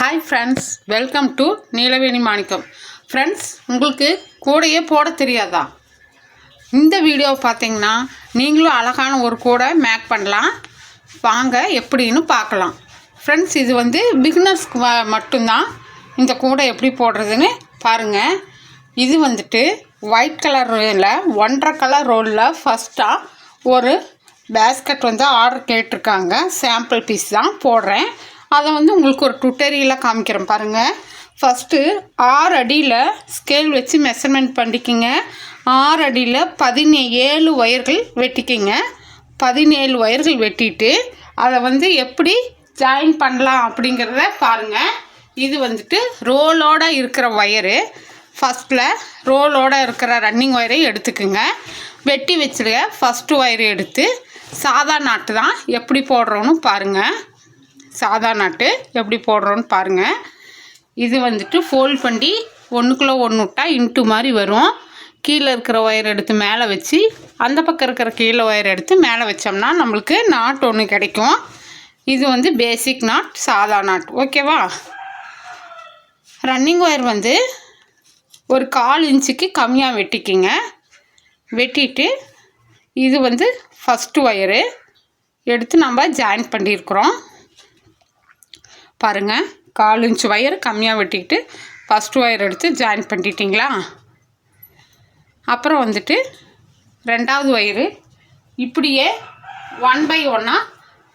Hi friends welcome to Neelaveni Manickam friends உங்களுக்கு கூடையே போட தெரியாதா? இந்த வீடியோ பார்த்தீங்கன்னா நீங்களும் அழகான ஒரு கூடை மேக் பண்ணலாம். வாங்க எப்படின்னு பார்க்கலாம். ஃப்ரெண்ட்ஸ் இது வந்து பிகினர்ஸ்க்கு மட்டும்தான். இந்த கூடை எப்படி போடுறதுன்னு பாருங்கள் இது வந்துட்டு ஒயிட் கலரில் ஒன்றரை கலர் ரோலில் ஃபஸ்ட்டாக ஒரு பேஸ்கெட் வந்து ஆர்டர் கேட்டிருக்காங்க. சாம்பிள் பீஸ் தான் போடுறேன். அதை வந்து உங்களுக்கு ஒரு டுட்டோரியலாக காமிக்கிறேன் பாருங்கள் ஃபஸ்ட்டு ஆறு அடியில் ஸ்கேல் வச்சு மெஷர்மெண்ட் பண்ணிக்கிங்க. ஆறு அடியில் பதினேழு ஒயர்கள் வெட்டிக்கிங்க. பதினேழு ஒயர்கள் வெட்டிட்டு அதை வந்து எப்படி ஜாயின் பண்ணலாம் அப்படிங்கிறத பாருங்கள் இது வந்துட்டு ரோலோட இருக்கிற ஒயரு ஃபஸ்ட்டில் ரோலோட இருக்கிற ரன்னிங் ஒயரை எடுத்துக்குங்க. வெட்டி வச்சுருக்க ஃபஸ்ட்டு ஒயர் எடுத்து சாதா நாட்டு தான் எப்படி போடுறோன்னு பாருங்கள் சாதா நாட்டு எப்படி போடுறோன்னு பாருங்கள் இது வந்துட்டு ஃபோல்ட் பண்ணி ஒன்றுக்குள்ளே ஒன்று விட்டால் இன்ட்டு மாதிரி வரும். கீழே இருக்கிற ஒயர் எடுத்து மேலே வச்சு அந்த பக்கம் இருக்கிற கீழே ஒயர் எடுத்து மேலே வச்சோம்னா நம்மளுக்கு நாட் ஒன்று கிடைக்கும். இது வந்து பேசிக் நாட் சாதா நாட் ஓகேவா ரன்னிங் ஒயர் வந்து ஒரு கால் இன்ச்சுக்கு கம்மியாக வெட்டிக்கிங்க. வெட்டிட்டு இது வந்து ஃபஸ்ட்டு ஒயரு எடுத்து நம்ம ஜாயின் பண்ணியிருக்கிறோம். பாருங்கள் கால் இன்ச் ஒயர் கம்மியாக வெட்டிக்கிட்டு ஃபஸ்ட் ஒயர் எடுத்து ஜாயின் பண்ணிட்டீங்களா? அப்புறம் வந்துட்டு ரெண்டாவது ஒயரு இப்படியே ஒன் பை ஒன்னாக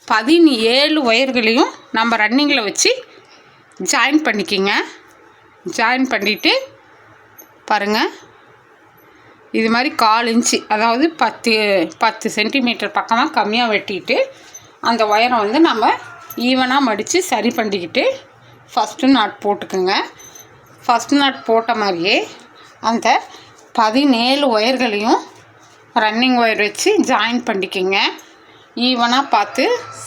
பதினேழு ஒயர்களையும் நம்ம ரன்னிங்கில் வச்சு ஜாயின் பண்ணிக்கிங்க. ஜாயின் பண்ணிவிட்டு பாருங்கள் இது மாதிரி கால் இன்ச்சு அதாவது பத்து பத்து சென்டிமீட்டர் பக்கமாக கம்மியாக வெட்டிட்டு அந்த ஒயரை வந்து நம்ம ஈவனாக மடித்து சரி பண்ணிக்கிட்டு ஃபஸ்ட்டு நாட் போட்டுக்குங்க. ஃபஸ்ட் நாட் போட்ட மாதிரியே அந்த பதினேழு ஒயர்களையும் ரன்னிங் ஒயர் வச்சு ஜாயின் பண்ணிக்கோங்க. ஈவனாக பார்த்து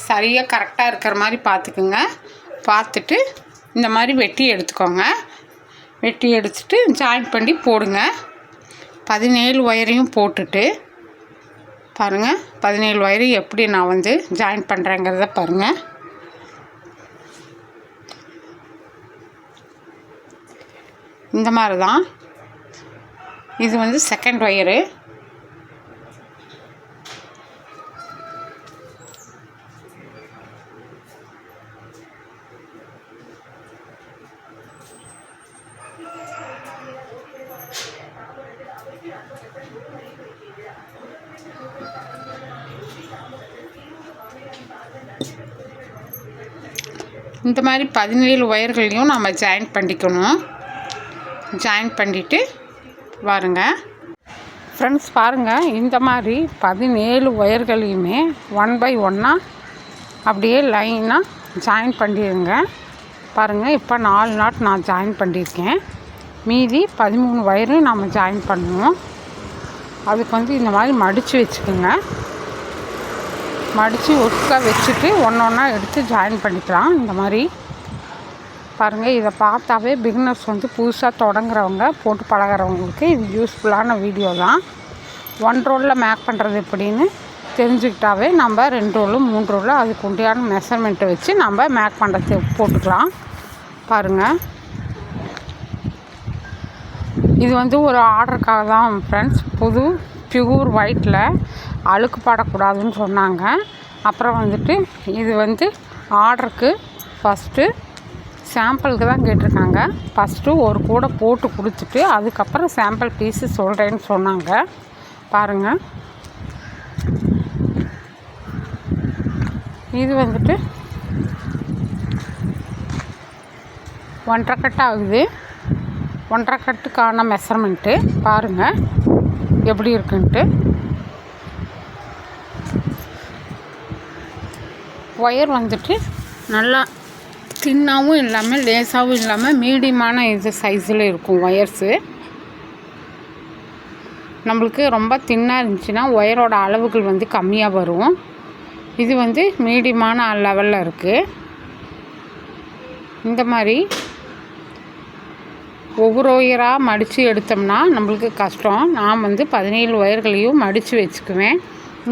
சரியாக கரெக்டாக இருக்கிற மாதிரி பார்த்துக்குங்க. பார்த்துட்டு இந்த மாதிரி வெட்டி எடுத்துக்கோங்க. வெட்டி எடுத்துட்டு ஜாயின் பண்ணி போடுங்க. பதினேழு ஒயரையும் போட்டுட்டு பாருங்கள் பதினேழு ஒயரையும் எப்படி நான் வந்து ஜாயின் பண்ணுறேங்கிறத பாருங்கள் இந்த மாதிரி தான் இது வந்து செகண்ட் ஒயரு இந்த மாதிரி பதினேழு ஒயர்களையும் நம்ம ஜாயின் பண்ணிக்கணும். ஜாயின் பண்ணிவிட்டு வாருங்க. ஃப்ரெண்ட்ஸ் பாருங்கள் இந்த மாதிரி பதினேழு ஒயர்களையுமே ஒன் பை ஒன்னாக அப்படியே லைனாக ஜாயின் பண்ணிடுங்க பாருங்கள் இப்போ நாலு நாட் நான் ஜாயின் பண்ணியிருக்கேன் மீதி பதிமூணு ஒயரும் நம்ம ஜாயின் பண்ணுவோம். அதுக்கு வந்து இந்த மாதிரி மடித்து வச்சுக்கோங்க. மடித்து ஒட்டுக்காக வச்சுட்டு ஒன்று ஒன்றா எடுத்து ஜாயின் பண்ணிக்கலாம். இந்த மாதிரி பாருங்கள் இதை பார்த்தாவே பிகினர்ஸ் வந்து புதுசாக தொடங்குறவங்க போட்டு பழகிறவங்களுக்கு இது யூஸ்ஃபுல்லான வீடியோ தான். ஒன் ரோலில் மேக் பண்ணுறது எப்படின்னு தெரிஞ்சுக்கிட்டாவே நம்ம ரெண்டு ரோலு மூணு ரோலு அதுக்கு உண்டியான மெஷர்மெண்ட்டை வச்சு நம்ம மேக் பண்ணுறது போட்டுக்கலாம். பாருங்கள் இது வந்து ஒரு ஆர்டருக்காக தான் ஃப்ரெண்ட்ஸ் புது பியூர் ஒயிட்டில் அழுக்கு படக்கூடாதுன்னு சொன்னாங்க. அப்புறம் வந்துட்டு இது வந்து ஆர்டருக்கு ஃபஸ்ட்டு சாம்பிளுக்கு தான் கேட்டிருக்காங்க. ஃபஸ்ட்டு ஒரு கூடை போட்டு கொடுத்துட்டு அதுக்கப்புறம் சாம்பிள் பீஸு சொல்கிறேன்னு சொன்னாங்க. பாருங்கள் இது வந்துட்டு ஒன்றரை கட்டு ஆகுது. ஒன்றரை கட்டுக்கான மெஷர்மெண்ட்டு பாருங்கள் எப்படி இருக்குன்ட்டு. ஒயர் வந்துட்டு நல்லா தின்னாகவும் இல்லாமல் லேசாகவும் இல்லாமல் மீடியமான இது சைஸில் இருக்கும் ஒயர்ஸு நம்மளுக்கு ரொம்ப தின்னாக இருந்துச்சுன்னா ஒயரோட அளவுகள் வந்து கம்மியாக வரும். இது வந்து மீடியமான லெவலில் இருக்குது இந்த மாதிரி ஒவ்வொரு ஒயராக மடித்து எடுத்தோம்னா நம்மளுக்கு கஷ்டம். நான் வந்து பதினேழு ஒயர்களையும் மடித்து வச்சுக்குவேன்.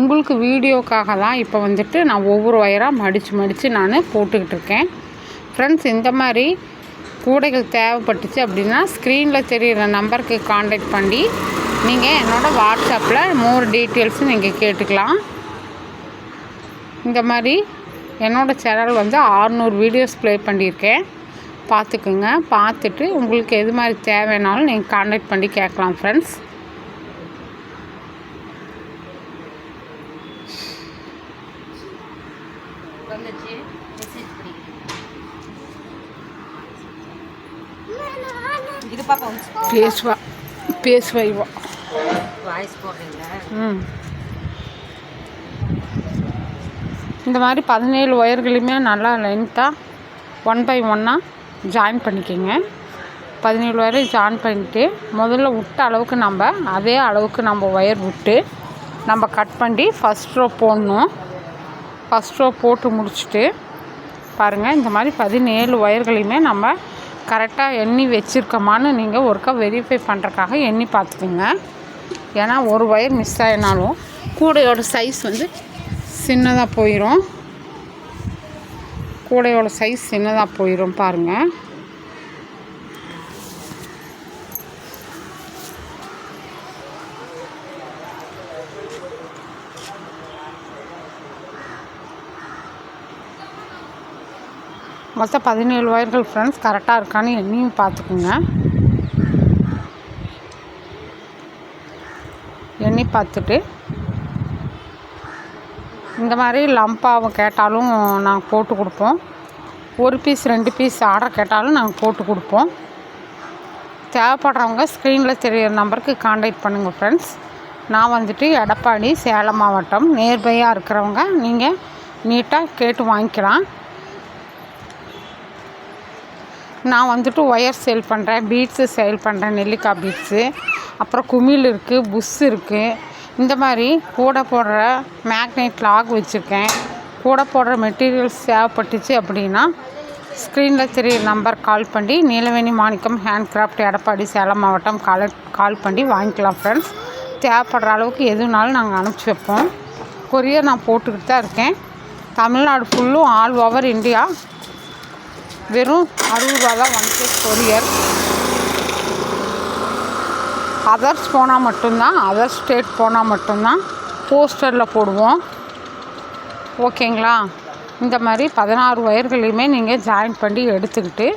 உங்களுக்கு வீடியோக்காக தான் இப்போ வந்துட்டு நான் ஒவ்வொரு ஒயராக மடித்து மடித்து நான் போட்டுக்கிட்டு இருக்கேன். ஃப்ரெண்ட்ஸ் இந்த மாதிரி கூடைகள் தேவைப்பட்டுச்சு அப்படின்னா ஸ்க்ரீனில் தெரிகிற நம்பருக்கு காண்டாக்ட் பண்ணி நீங்கள் என்னோடய வாட்ஸ்அப்பில் மோர் டீட்டெயில்ஸும் நீங்கள் கேட்டுக்கலாம். இந்த மாதிரி என்னோடய சேனல் வந்து ஆறுநூறு வீடியோஸ் ப்ளே பண்ணியிருக்கேன். பார்த்துக்குங்க. பார்த்துட்டு உங்களுக்கு எது மாதிரி தேவைனாலும் நீங்கள் காண்டாக்ட் பண்ணி கேட்கலாம் ஃப்ரெண்ட்ஸ் வந்துச்சு. பேசுவா. பேசுவா இவா. வாய்ஸ் போடுறீங்களா ம். இந்த மாதிரி பதினேழு ஒயர்களையுமே நல்லா லென்த்தாக ஒன் பை ஒன்னாக ஜாயின் பண்ணிக்கோங்க. பதினேழு ஒயரையும் ஜாயின் பண்ணிட்டு முதல்ல விட்ட அளவுக்கு நம்ம அதே அளவுக்கு நம்ம ஒயர் விட்டு நம்ம கட் பண்ணி ஃபஸ்ட் ரோ போடணும். ஃபஸ்ட் ரோ போட்டு முடிச்சுட்டு பாருங்கள் இந்த மாதிரி பதினேழு ஒயர்களையுமே நம்ம கரெக்டாக எண்ணி வச்சுருக்கோமான்னு நீங்கள் ஒருக்கா வெரிஃபை பண்ணுறக்காக எண்ணி பார்த்துக்குங்க. ஏன்னா ஒரு ஒயர் மிஸ் ஆகினாலும் கூடையோட சைஸ் வந்து சின்னதாக போயிடும் கூடையோட சைஸ் சின்னதாக போயிடும் பாருங்கள் மொத்தம் பதினேழு ஒயர்கள் ஃப்ரெண்ட்ஸ் கரெக்டாக இருக்கான்னு எண்ணியும் பார்த்துக்குங்க. எண்ணி பார்த்துட்டு. இந்த மாதிரி லம்பாவை கேட்டாலும் நாங்கள் போட்டு கொடுப்போம். ஒரு பீஸ் ரெண்டு பீஸ் ஆர்டர் கேட்டாலும் நாங்கள் போட்டு கொடுப்போம். தேவைப்படுறவங்க ஸ்க்ரீனில் தெரியிற நம்பருக்கு காண்டாக்ட் பண்ணுங்கள் ஃப்ரெண்ட்ஸ் நான் வந்துட்டு எடப்பாடி சேலம் மாவட்டம். நியர்பையாக இருக்கிறவங்க நீங்கள் நீட்டாக கேட்டு வாங்கிக்கலாம். நான் வந்துட்டு ஒயர் சேல் பண்ணுறேன் பீட்ஸு சேல் பண்ணுறேன் நெல்லிக்காய் பீட்ஸு. அப்புறம் குமிழ் இருக்குது புஷ் இருக்குது இந்த மாதிரி கூட போடுற மேக்னெட் லாக் வச்சுருக்கேன். கூட போடுற மெட்டீரியல்ஸ் தேவைப்பட்டுச்சு அப்படின்னா ஸ்க்ரீனில் தெரியுற நம்பர் கால் பண்ணி நீலவேணி மாணிக்கம் ஹேண்ட் கிராஃப்ட் எடப்பாடி சேலம் மாவட்டம் கால் கால் பண்ணி வாங்கிக்கலாம் ஃப்ரெண்ட்ஸ் தேவைப்படுற அளவுக்கு எதுனாலும் நாங்கள் அனுப்பிச்சி வைப்போம். கொரியர் நான் போட்டுக்கிட்டு தான் இருக்கேன். தமிழ்நாடு ஃபுல்லும் ஆல் ஓவர் இந்தியா வெறும் அறுபது ரூபா தான் ஒன் பீஸ் கொரியர் அதர்ஸ் போனால் மட்டும்தான் அதர் ஸ்டேட் போனால் மட்டும்தான் போஸ்டரில் போடுவோம். ஓகேங்களா இந்த மாதிரி பதினாறு ஒயர்களையுமே நீங்கள் ஜாயின் பண்ணி எடுத்துக்கிட்டு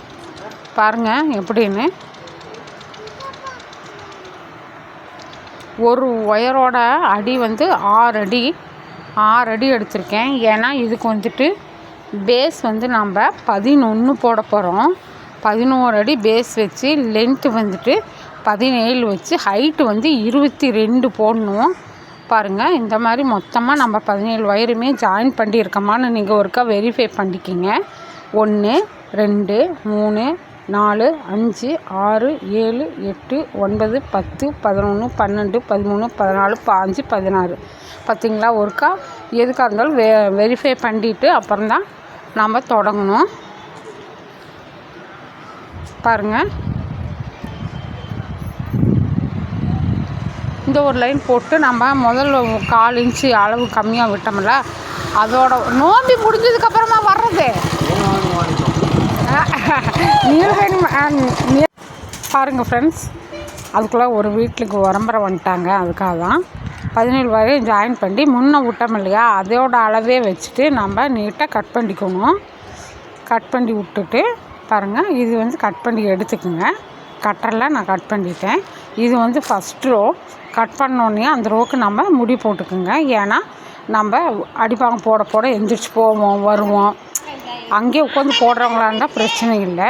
பாருங்கள் எப்படின்னு. ஒரு ஒயரோட அடி வந்து ஆறு அடி ஆறு அடி எடுத்திருக்கேன். ஏன்னா இதுக்கு வந்துட்டு பேஸ் வந்து நம்ம பதினொன்று போட போகிறோம் பதினோரு அடி பேஸ் வச்சு லென்த்து வந்துட்டு பதினேழு வச்சு ஹைட்டு வந்து இருபத்தி ரெண்டு போடணும். பாருங்கள் இந்த மாதிரி மொத்தமாக நம்ம பதினேழு வயருமே ஜாயின் பண்ணியிருக்கோமான்னு நீங்கள் ஒருக்கா வெரிஃபை பண்ணிக்கிங்க. ஒன்று ரெண்டு மூணு நாலு அஞ்சு ஆறு ஏழு எட்டு ஒன்பது பத்து பதினொன்று பன்னெண்டு பதிமூணு பதினாலு பாஞ்சு பதினாறு. பார்த்தீங்களா ஒருக்கா? எதுக்காக இருந்தாலும் வெ வெரிஃபை பண்ணிட்டு அப்புறம்தான் நம்ம தொடங்கணும். பாருங்கள் இந்த ஒரு லைன் போட்டு நம்ம முதல்ல கால் இன்ச்சு அளவு கம்மியாக விட்டோம்ல அதோட நோம்பி முடிஞ்சதுக்கப்புறமா வர்றது. நீலவேணி நீ- பாருங்க ஃப்ரெண்ட்ஸ் அதுக்குள்ளே ஒரு வீட்டுக்கு உரம்பரை வந்துட்டாங்க. அதுக்காக தான் பதினேழு வரையும் ஜாயின் பண்ணி முன்ன விட்டோம் இல்லையா? அதோட அளவே வச்சுட்டு நம்ம நீட்டாக கட் பண்ணிக்கணும். கட் பண்ணி விட்டுட்டு பாருங்கள் இது வந்து கட் பண்ணி எடுத்துக்குங்க. கட்டரில் நான் கட் பண்ணிட்டேன். இது வந்து ஃபஸ்ட் ரோ கட் பண்ணோன்னே அந்த ரோக்கு நம்ம முடி போட்டுக்குங்க. ஏன்னா நம்ம அடிப்பாங்க போட போட எந்திரிச்சு போவோம் வருவோம். அங்கேயே உட்காந்து போடுறவங்களா இருந்தால் பிரச்சனை இல்லை.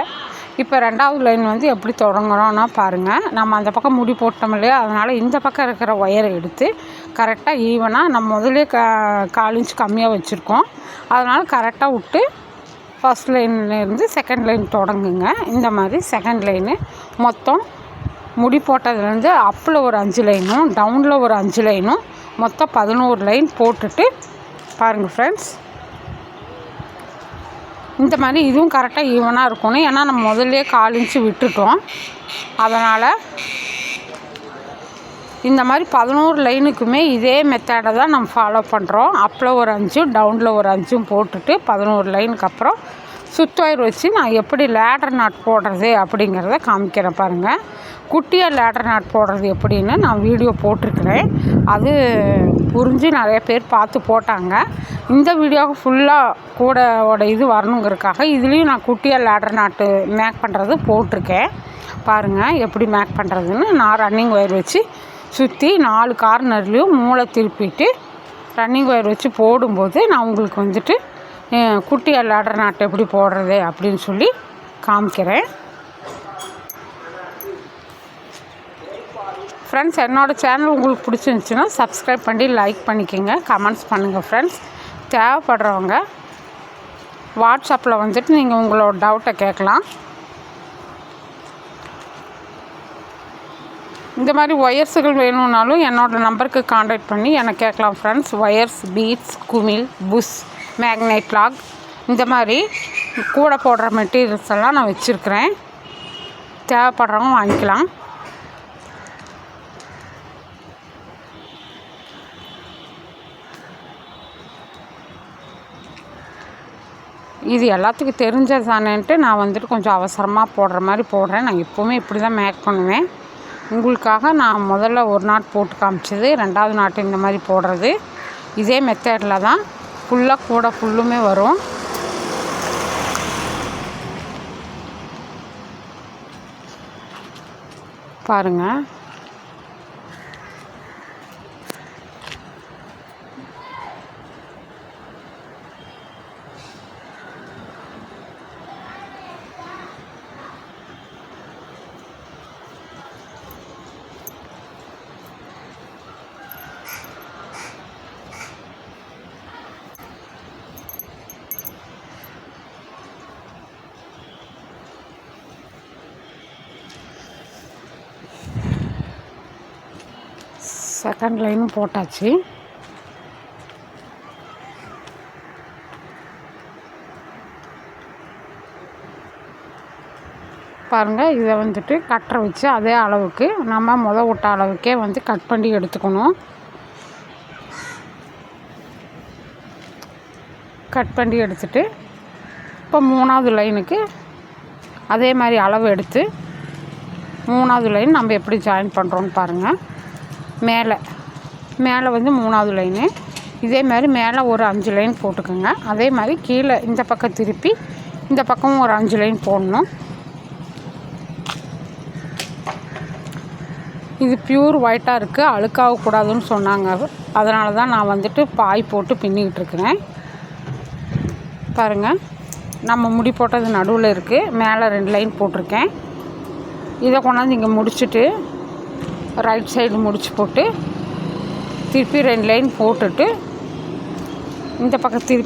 இப்போ ரெண்டாவது லைன் வந்து எப்படி தொடங்குறோன்னா பாருங்கள் நம்ம அந்த பக்கம் முடி போட்டோம் இல்லையா? அதனால் இந்த பக்கம் இருக்கிற ஒயரை எடுத்து கரெக்டாக ஈவனாக நம்ம முதலே க கால் இன்ச் கம்மியாக வச்சுருக்கோம். அதனால் கரெக்டாக விட்டு ஃபஸ்ட் லைன்லேருந்து செகண்ட் லைன் தொடங்குங்க. இந்த மாதிரி செகண்ட் லைனு மொத்தம் முடி போட்டதுலேருந்து அப்பில் ஒரு அஞ்சு லைனும் டவுனில் ஒரு அஞ்சு லைனும் மொத்தம் பதினோரு லைன் போட்டுட்டு பாருங்கள் ஃப்ரெண்ட்ஸ் இந்த மாதிரி இதுவும் கரெக்டாக ஈவனாக இருக்கணும். ஏன்னா நம்ம முதல்லே கால் இன்ச்சு விட்டுட்டோம். அதனால் இந்த மாதிரி பதினோரு லைனுக்குமே இதே மெத்தடை தான் நம்ம ஃபாலோ பண்ணுறோம் அப்பில் ஒரு அஞ்சும் டவுனில் ஒரு அஞ்சும் போட்டுட்டு பதினோரு லைனுக்கு அப்புறம் சுத்தொயர் வச்சு நான் எப்படி லேடர் நாட் போடுறது அப்படிங்கிறத காமிக்கிறேன் பாருங்கள் குட்டியாக லேடர் நாட் போடுறது எப்படின்னு நான் வீடியோ போட்டிருக்கிறேன். அது புரிஞ்சு நிறைய பேர் பார்த்து போட்டாங்க. இந்த வீடியோவுக்கு ஃபுல்லாக கூடோட இது வரணுங்கிறதுக்காக இதுலேயும் நான் குட்டியாக லேடர் நாட்டு மேக் பண்ணுறது போட்டிருக்கேன். பாருங்கள் எப்படி மேக் பண்ணுறதுன்னு நான் ரன்னிங் ஒயர் வச்சு சுற்றி நாலு கார்னர்லேயும் மூளை திருப்பிட்டு ரன்னிங் ஒயர் வச்சு போடும்போது நான் உங்களுக்கு வந்துட்டு குட்டி குட்டியாக நாட்டை நாட்டு எப்படி போடுறது அப்படின்னு சொல்லி காமிக்கிறேன். ஃப்ரெண்ட்ஸ் என்னோடய சேனல் உங்களுக்கு பிடிச்சிருந்துச்சுன்னா சப்ஸ்கிரைப் பண்ணி லைக் பண்ணிக்கோங்க. கமெண்ட்ஸ் பண்ணுங்கள் ஃப்ரெண்ட்ஸ் தேவைப்படுறவங்க வாட்ஸ்அப்பில் வந்துட்டு நீங்கள் உங்களோட டவுட்டை கேட்கலாம். இந்த மாதிரி ஒயர்ஸுகள் வேணும்னாலும் என்னோடய நம்பருக்கு காண்டாக்ட் பண்ணி எனக்கு கேட்கலாம் ஃப்ரெண்ட்ஸ் ஒயர்ஸ் பீட்ஸ் குமிழ் புஷ் மேக்னைட் லாக் இந்த மாதிரி கூட போடுற மெட்டீரியல்ஸ் எல்லாம் நான் வச்சுருக்கிறேன். தேவைப்படுறவங்க வாங்கிக்கலாம். இது எல்லாத்துக்கும் தெரிஞ்சது தானேன்ட்டு நான் வந்துட்டு கொஞ்சம் அவசரமாக போடுற மாதிரி போடுறேன். நான் எப்போவுமே இப்படி தான் மேக் பண்ணுவேன். உங்களுக்காக நான் முதல்ல ஒரு நாட் போட்டு காமிச்சது ரெண்டாவது நாட்டு இந்த மாதிரி போடுறது. இதே மெத்தடில் தான் ஃபுல்லாக கூட ஃபுல்லுமே வரும். பாருங்கள் செகண்ட் லைனும் போட்டாச்சு. பாருங்கள் இதை வந்துட்டு கட்டரை வச்சு அதே அளவுக்கு நம்ம முத விட்ட அளவுக்கே வந்து கட் பண்ணி எடுத்துக்கணும். கட் பண்ணி எடுத்துட்டு இப்போ மூணாவது லைனுக்கு அதே மாதிரி அளவு எடுத்து மூணாவது லைன் நம்ம எப்படி ஜாயின் பண்ணுறோன்னு பாருங்கள் மேலே. மேலே வந்து மூணாவது லைனு இதே மாதிரி மேலே ஒரு அஞ்சு லைன் போட்டுக்கோங்க. அதே மாதிரி கீழே இந்த பக்கம் திருப்பி இந்த பக்கமும் ஒரு அஞ்சு லைன் போடணும். இது பியூர் ஒயிட்டாக இருக்குது அழுக்காகக்கூடாதுன்னு சொன்னாங்க. அதனால தான் நான் வந்துட்டு பாய் போட்டு பின்னிக்கிட்டு இருக்கிறேன். பாருங்கள் நம்ம முடி போட்டது நடுவில் இருக்குது மேலே ரெண்டு லைன் போட்டிருக்கேன். இதை கொண்டாந்து இங்கே முடிச்சுட்டு ரைட் சைடு முடிச்சு போட்டு திருப்பி ரெண்டு லைன் போட்டுட்டு இந்த பக்கம் திருப்பி